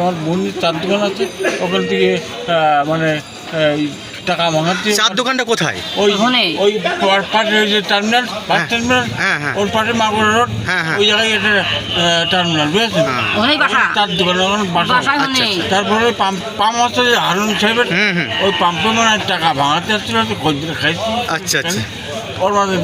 আমার বোনের চার দোকান আছে ওখান থেকে মানে টাকা ভাঙাচ্ছে চার দোকানটা কোথায়? ওই ওই পা- পাশে ওই যে টার্মিনাল বাস টার্মিনাল হ্যাঁ, হ্যাঁ। ওর পাশে মাগুরা রোড। ওই জায়গায় একটা টার্মিনাল বুঝেছেন? হ্যাঁ। চার দোকান বাসায় ওখানে। তারপরে ওই পাম্প পাম্প আছে যে হারুন সাহেবের। ওই পাম্পে মানে টাকা ভাঙাতে আসছিল খাইছি। আচ্ছা, আচ্ছা। ওর মাঝে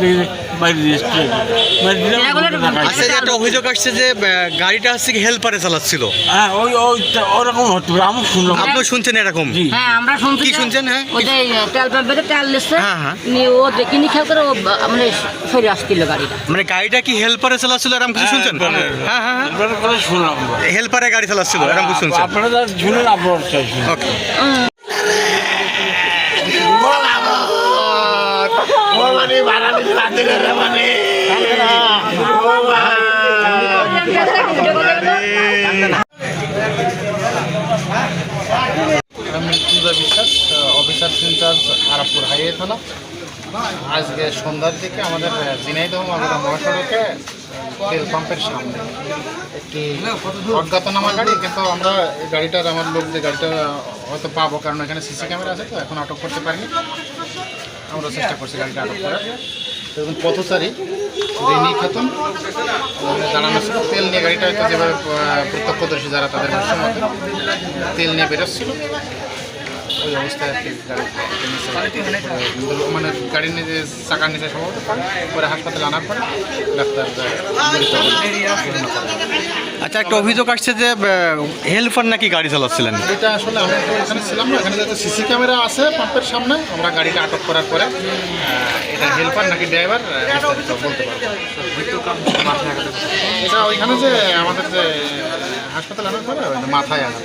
বাইরে টাকা আচ্ছা যে একটা অভিযোগ আসছে যে আহ, গাড়িটা হচ্ছে কি হেল্পারে চালাচ্ছিল। হ্যাঁ ওই ওই ওরকম হতে পারে আমি শুনলাম। আপনি শুনছেন এরকম? জি। হ্যাঁ আমরা শুনছি কি যে শুনছেন, হ্যাঁ? ওই যে তেল পাম্পে তেল দিচ্ছে। হ্যাঁ, হ্যাঁ। নিয়ে ও দেখিনি খেয়াল করে ও বা- মানে সরে আসছিল গাড়িটা। মানে গাড়িটা কি হেল্পারে চালাচ্ছিল এরকম কিছু শুনছেন? হ্যাঁ হ্যাঁ হ্যাঁ। শুনলাম। হেল্পারে গাড়ি চালাচ্ছিল এরকম কিছু শুনছেন? আপনারা যা শুনেন আপনার চাইছেন ওকে আমি মৃত্যুঞ্জয় বিশ্বাস অফিসার ইনচার্জ আরাপুর হাইওয়ে থানা আজকে সন্ধ্যার দিকে আমাদের ঝিনাইদহ মাগুরা মহাসড়কে তেল পাম্পের সামনে একটি অজ্ঞাতনামা গাড়ি কিন্তু আমরা এই গাড়িটার আমার লোক যে গাড়িটা হয়তো পাবো কারণ এখানে সিসি ক্যামেরা আছে তো এখন আটক করতে পারিনি আমরা চেষ্টা করছি গাড়িটা আটক করার। এবং পথচারী রিনি খাতুন দাঁড়ানো ছিল তেল নিয়ে গাড়িটা হয়তো যেভাবে প্রত্যক্ষদর্শী যারা তাদের ভাষ্য মতে তেল নিয়ে বেরোচ্ছিল। ওই অবস্থায় আর কি মানে গাড়ির নিচে চাকার নিচে সম্ভবত পরে হাসপাতালে আনার পরে ডাক্তার আচ্ছা একটা অভিযোগ আসছে যে হেল্পার নাকি গাড়ি চালাচ্ছিলেন? এটা আসলে আমি এখানে ছিলাম না, এখানে যাতে সিসি ক্যামেরা আছে পাম্পের সামনে, আমরা গাড়িটা আটক করার পরে এটা হেল্পার নাকি ড্রাইভার এটা ওইখানে যে আমাদের যে হাসপাতালে আনার পরে মাথায় আনা।